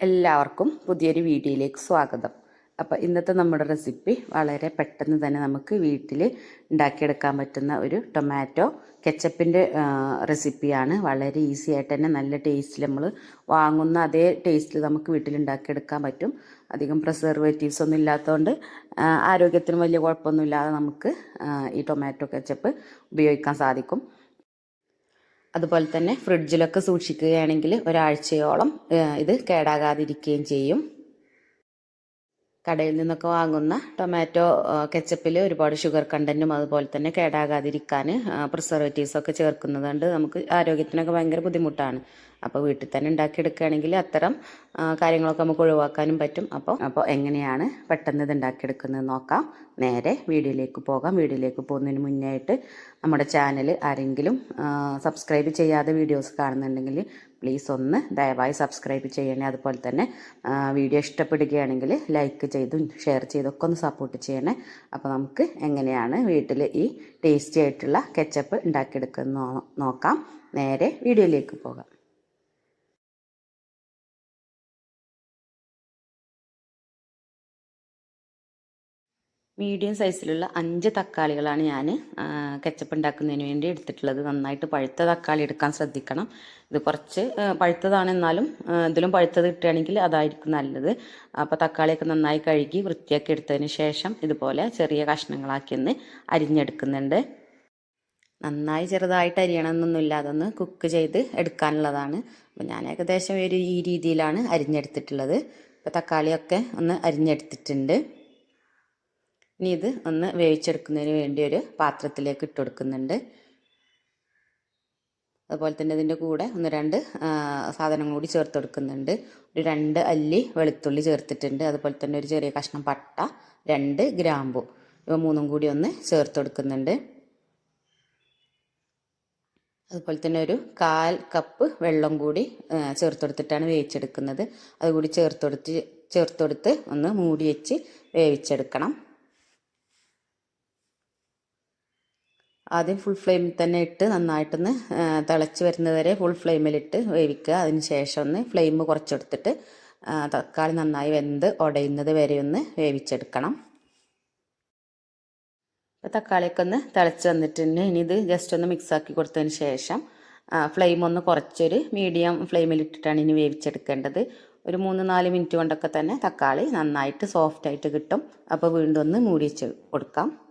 എല്ലാവർക്കും പുതിയൊരു വീഡിയോയിലേക്ക് സ്വാഗതം. അപ്പോൾ ഇന്നത്തെ നമ്മുടെ റെസിപ്പി വളരെ പെട്ടെന്ന് തന്നെ നമുക്ക് വീട്ടിൽ ഉണ്ടാക്കിയെടുക്കാൻ പറ്റുന്ന ഒരു ടൊമാറ്റോ കെച്ചപ്പിന്റെ റെസിപ്പിയാണ് വളരെ ഈസി ആയിട്ട് തന്നെ നല്ല ടേസ്റ്റിൽ നമ്മൾ വാങ്ങുന്ന അതേ ടേസ്റ്റിൽ നമുക്ക് വീട്ടിൽ ഉണ്ടാക്കിയെടുക്കാൻ പറ്റും. അധികം പ്രിസർവേറ്റീവ്സ് ഒന്നും ഇല്ലാത്തതുകൊണ്ട് ആരോഗ്യത്തിന് വലിയ കുഴപ്പമൊന്നുമില്ലാതെ നമുക്ക് ഈ ടൊമാറ്റോ കെച്ചപ്പ് ഉപയോഗിക്കാൻ സാധിക്കും. അതുപോലെ തന്നെ ഫ്രിഡ്ജിലൊക്കെ സൂക്ഷിക്കുകയാണെങ്കിൽ ഒരാഴ്ചയോളം ഇത് കേടാകാതിരിക്കുകയും ചെയ്യും. കടയിൽ നിന്നൊക്കെ വാങ്ങുന്ന ടൊമാറ്റോ കെച്ചപ്പിൽ ഒരുപാട് ഷുഗർ കണ്ടന്റും അതുപോലെ തന്നെ കേടാകാതിരിക്കാൻ പ്രിസർവേറ്റീവ്സ് ഒക്കെ ചേർക്കുന്നത് നമുക്ക് ആരോഗ്യത്തിനൊക്കെ ഭയങ്കര ബുദ്ധിമുട്ടാണ്. അപ്പോൾ വീട്ടിൽ തന്നെ ഉണ്ടാക്കിയെടുക്കുകയാണെങ്കിൽ അത്തരം കാര്യങ്ങളൊക്കെ നമുക്ക് ഒഴിവാക്കാനും പറ്റും. അപ്പോൾ അപ്പോൾ എങ്ങനെയാണ് പെട്ടെന്ന് ഇത് ഉണ്ടാക്കിയെടുക്കുന്നത് നോക്കാം. നേരെ വീഡിയോയിലേക്ക് പോകാം. വീഡിയോയിലേക്ക് പോകുന്നതിന് മുന്നേ ആയിട്ട് നമ്മുടെ ചാനൽ ആരെങ്കിലും സബ്സ്ക്രൈബ് ചെയ്യാതെ വീഡിയോസ് കാണുന്നുണ്ടെങ്കിൽ പ്ലീസ് ഒന്ന് ദയവായി സബ്സ്ക്രൈബ് ചെയ്യണേ. അതുപോലെ തന്നെ വീഡിയോ ഇഷ്ടപ്പെടുകയാണെങ്കിൽ ലൈക്ക് ചെയ്തും ഷെയർ ചെയ്തൊക്കെ ഒന്ന് സപ്പോർട്ട് ചെയ്യണേ. അപ്പോൾ നമുക്ക് എങ്ങനെയാണ് വീട്ടിൽ ഈ ടേസ്റ്റി ആയിട്ടുള്ള കെച്ചപ്പ് ഉണ്ടാക്കിയെടുക്കുന്നത് നോക്കാം. നേരെ വീഡിയോയിലേക്ക് പോകാം. മീഡിയം സൈസിലുള്ള അഞ്ച് തക്കാളികളാണ് ഞാൻ കെച്ചപ്പ് ഉണ്ടാക്കുന്നതിന് വേണ്ടി എടുത്തിട്ടുള്ളത്. നന്നായിട്ട് പഴുത്ത തക്കാളി എടുക്കാൻ ശ്രദ്ധിക്കണം. ഇത് കുറച്ച് പഴുത്തതാണെന്നാലും ഇതിലും പഴുത്തത് കിട്ടുകയാണെങ്കിൽ അതായിരിക്കും നല്ലത്. അപ്പോൾ തക്കാളിയൊക്കെ നന്നായി കഴുകി വൃത്തിയാക്കി എടുത്തതിന് ശേഷം ഇതുപോലെ ചെറിയ കഷ്ണങ്ങളാക്കി ഒന്ന് അരിഞ്ഞെടുക്കുന്നുണ്ട്. നന്നായി ചെറുതായിട്ട് അരിയണമെന്നൊന്നുമില്ല. അതൊന്ന് കുക്ക് ചെയ്ത് എടുക്കാനുള്ളതാണ്. അപ്പോൾ ഞാൻ ഏകദേശം ഒരു ഈ രീതിയിലാണ് അരിഞ്ഞെടുത്തിട്ടുള്ളത്. ഇപ്പോൾ തക്കാളിയൊക്കെ ഒന്ന് അരിഞ്ഞെടുത്തിട്ടുണ്ട്. ഇനി ഇത് ഒന്ന് വേവിച്ചെടുക്കുന്നതിന് വേണ്ടി ഒരു പാത്രത്തിലേക്ക് ഇട്ട് കൊടുക്കുന്നുണ്ട്. അതുപോലെ തന്നെ ഇതിന്റെ കൂടെ ഒന്ന് രണ്ട് സാധനം കൂടി ചേർത്ത് കൊടുക്കുന്നുണ്ട്. ഒരു രണ്ട് അല്ലി വെളുത്തുള്ളി ചേർത്തിട്ടുണ്ട്. അതുപോലെ തന്നെ ഒരു ചെറിയ കഷ്ണം പട്ട രണ്ട് ഗ്രാമ്പു ഇവ മൂന്നും കൂടി ഒന്ന് ചേർത്ത് കൊടുക്കുന്നുണ്ട്. അതുപോലെ തന്നെ ഒരു കാൽ കപ്പ് വെള്ളം കൂടി ചേർത്ത് കൊടുത്തിട്ടാണ് വേവിച്ചെടുക്കുന്നത്. അതുകൂടി ചേർത്ത് കൊടുത്ത് ചേർത്ത് കൊടുത്ത് ഒന്ന് മൂടി വെച്ച് വേവിച്ചെടുക്കണം. ആദ്യം ഫുൾ ഫ്ലെയിമിൽ തന്നെ ഇട്ട് നന്നായിട്ടൊന്ന് തിളച്ച് വരുന്നത് വരെ ഫുൾ ഫ്ലെയിമിലിട്ട് വേവിക്കുക. അതിന് ശേഷം ഒന്ന് ഫ്ലെയിം കുറച്ചെടുത്തിട്ട് തക്കാളി നന്നായി വെന്ത് ഉടയുന്നത് വരെ ഒന്ന് വേവിച്ചെടുക്കണം. അപ്പോൾ തക്കാളിയൊക്കെ ഒന്ന് തിളച്ച് വന്നിട്ടുണ്ട് ഇനി ഇത് ജസ്റ്റ് ഒന്ന് മിക്സ് ആക്കി കൊടുത്തതിന് ശേഷം ഫ്ലെയിം ഒന്ന് കുറച്ചൊരു മീഡിയം ഫ്ലെയിമിലിട്ടിട്ടാണ് ഇനി വേവിച്ചെടുക്കേണ്ടത്. ഒരു മൂന്ന് നാല് മിനിറ്റ് കൊണ്ടൊക്കെ തന്നെ തക്കാളി നന്നായിട്ട് സോഫ്റ്റായിട്ട് കിട്ടും. അപ്പോൾ വീണ്ടും ഒന്ന് മൂടി വെച്ച് കൊടുക്കാം.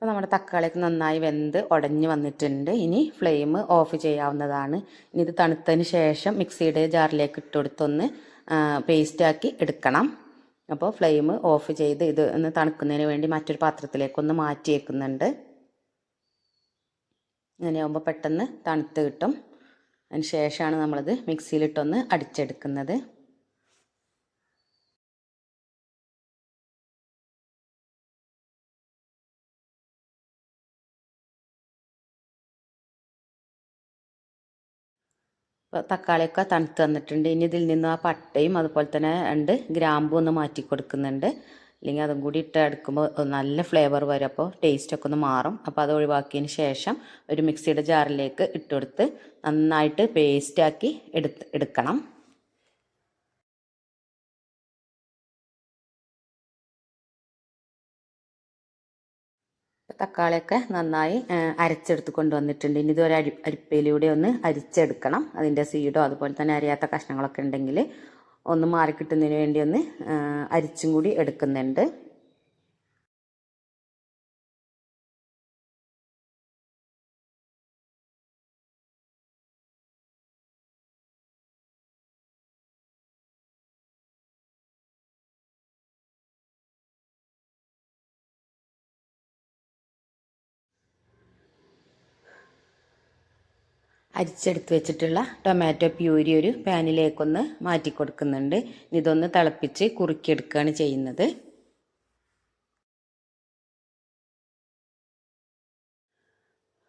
അപ്പോൾ നമ്മുടെ തക്കാളിയൊക്കെ നന്നായി വെന്ത് ഉടഞ്ഞു വന്നിട്ടുണ്ട്. ഇനി ഫ്ലെയിം ഓഫ് ചെയ്യാവുന്നതാണ്. ഇനി ഇത് തണുത്തതിന് ശേഷം മിക്സിയുടെ ജാറിലേക്ക് ഇട്ട് കൊടുത്തൊന്ന് പേസ്റ്റാക്കി എടുക്കണം. അപ്പോൾ ഫ്ലെയിം ഓഫ് ചെയ്ത് ഇത് ഒന്ന് തണുക്കുന്നതിന് വേണ്ടി മറ്റൊരു പാത്രത്തിലേക്കൊന്ന് മാറ്റി വെക്കുന്നുണ്ട് അങ്ങനെയാകുമ്പോൾ പെട്ടെന്ന് തണുത്ത് കിട്ടും. അതിന് ശേഷമാണ് നമ്മളിത് മിക്സിയിലിട്ടൊന്ന് അടിച്ചെടുക്കുന്നത്. തക്കാളിയൊക്കെ തണുത്ത് തന്നിട്ടുണ്ട് ഇനി ഇതിൽ നിന്ന് ആ പട്ടയും അതുപോലെ തന്നെ ഉണ്ട് ഗ്രാമ്പും ഒന്ന് മാറ്റി കൊടുക്കുന്നുണ്ട്. അല്ലെങ്കിൽ അതും കൂടി ഇട്ട് എടുക്കുമ്പോൾ നല്ല ഫ്ലേവർ വരും. അപ്പോൾ ടേസ്റ്റൊക്കെ ഒന്ന് മാറും. അപ്പോൾ അത് ഒഴിവാക്കിയതിന് ശേഷം ഒരു മിക്സിയുടെ ജാറിലേക്ക് ഇട്ടുകൊടുത്ത് നന്നായിട്ട് പേസ്റ്റാക്കി എടുത്ത് എടുക്കണം. തക്കാളിയൊക്കെ നന്നായി അരച്ചെടുത്ത് കൊണ്ടുവന്നിട്ടുണ്ട്. ഇനി ഇതൊരു അരി അരിപ്പയിലൂടെ ഒന്ന് അരിച്ചെടുക്കണം. അതിന്റെ സീഡോ അതുപോലെ തന്നെ അരിയാത്ത കഷ്ണങ്ങളൊക്കെ ഉണ്ടെങ്കിൽ ഒന്ന് മാറിക്കിട്ടുന്നതിന് വേണ്ടി ഒന്ന് അരിച്ചും കൂടി എടുക്കുന്നുണ്ട്. അരിച്ചെടുത്ത് വെച്ചിട്ടുള്ള ടൊമാറ്റോ പ്യൂരി ഒരു പാനിലേക്കൊന്ന് മാറ്റി കൊടുക്കുന്നുണ്ട് ഇതൊന്ന് തിളപ്പിച്ച് കുറുക്കിയെടുക്കുകയാണ് ചെയ്യുന്നത്.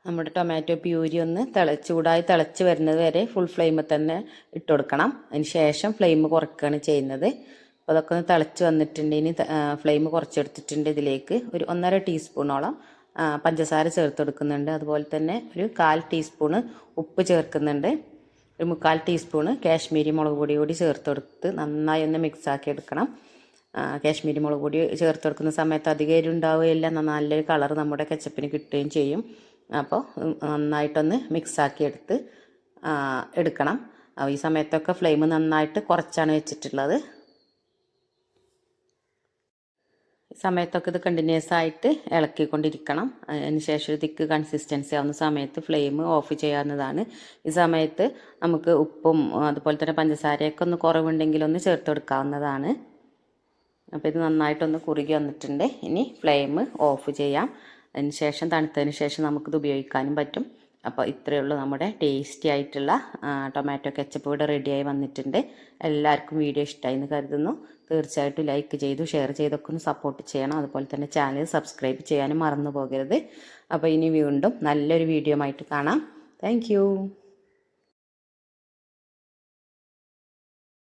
നമ്മുടെ ടൊമാറ്റോ പ്യൂരി ഒന്ന് തിള ചൂടായി തിളച്ച് വരുന്നത് വരെ ഫുൾ ഫ്ലെയിമിൽ തന്നെ ഇട്ട് കൊടുക്കണം അതിന് ശേഷം ഫ്ലെയിം കുറയ്ക്കുകയാണ് ചെയ്യുന്നത്. അപ്പോൾ അതൊക്കെ ഒന്ന് തിളച്ച് വന്നിട്ടുണ്ട്. ഇനി ഫ്ലെയിം കുറച്ചെടുത്തിട്ടുണ്ട് ഇതിലേക്ക്. ഒരു ഒന്നര ടീസ്പൂണോളം പഞ്ചസാര ചേർത്ത് കൊടുക്കുന്നുണ്ട് അതുപോലെ തന്നെ ഒരു കാൽ ടീസ്പൂണ് ഉപ്പ് ചേർക്കുന്നുണ്ട്. ഒരു മുക്കാൽ ടീസ്പൂണ് കാശ്മീരി മുളക് പൊടി കൂടി ചേർത്ത് കൊടുത്ത് നന്നായി ഒന്ന് മിക്സ് ആക്കി എടുക്കണം കാശ്മീരി മുളക് പൊടി ചേർത്ത് കൊടുക്കുന്ന സമയത്ത് അധികം എരിവുണ്ടാവുകയില്ല എന്നാൽ നല്ലൊരു കളർ നമ്മുടെ കെച്ചപ്പിന് കിട്ടുകയും ചെയ്യും. അപ്പോൾ നന്നായിട്ടൊന്ന് മിക്സ് ആക്കി എടുത്ത് എടുക്കണം. ഈ സമയത്തൊക്കെ ഫ്ലെയിം നന്നായിട്ട് കുറച്ചാണ് വെച്ചിട്ടുള്ളത് ഈ സമയത്തൊക്കെ ഇത് കണ്ടിന്യൂസ് ആയിട്ട് ഇളക്കിക്കൊണ്ടിരിക്കണം. അതിന് ശേഷം ഒരു തിക്ക് കൺസിസ്റ്റൻസി ആവുന്ന സമയത്ത് ഫ്ലെയിം ഓഫ് ചെയ്യാവുന്നതാണ്. ഈ സമയത്ത് നമുക്ക് ഉപ്പും അതുപോലെ തന്നെ പഞ്ചസാരയൊക്കെ ഒന്ന് കുറവുണ്ടെങ്കിൽ ഒന്ന് ചേർത്ത് കൊടുക്കാവുന്നതാണ്. അപ്പോൾ ഇത് നന്നായിട്ടൊന്ന് കുറുകി വന്നിട്ടുണ്ട്. ഇനി ഫ്ലെയിം ഓഫ് ചെയ്യാം. അതിന് ശേഷം തണുത്തതിന് ശേഷം നമുക്കിത് ഉപയോഗിക്കാനും പറ്റും. അപ്പോൾ ഇത്രയേ ഉള്ളൂ നമ്മുടെ ടേസ്റ്റി ആയിട്ടുള്ള ടൊമാറ്റോ കെച്ചപ്പ് ഇവിടെ റെഡിയായി വന്നിട്ടുണ്ട്. എല്ലാവർക്കും വീഡിയോ ഇഷ്ടമായി എന്ന് കരുതുന്നു. തീർച്ചയായിട്ടും ലൈക്ക് ചെയ്തു ഷെയർ ചെയ്തൊക്കെ ഒന്ന് സപ്പോർട്ട് ചെയ്യണം. അതുപോലെ തന്നെ ചാനൽ സബ്സ്ക്രൈബ് ചെയ്യാനും മറന്നു പോകരുത്. അപ്പോൾ ഇനി വീണ്ടും നല്ലൊരു വീഡിയോ ആയിട്ട് കാണാം. താങ്ക്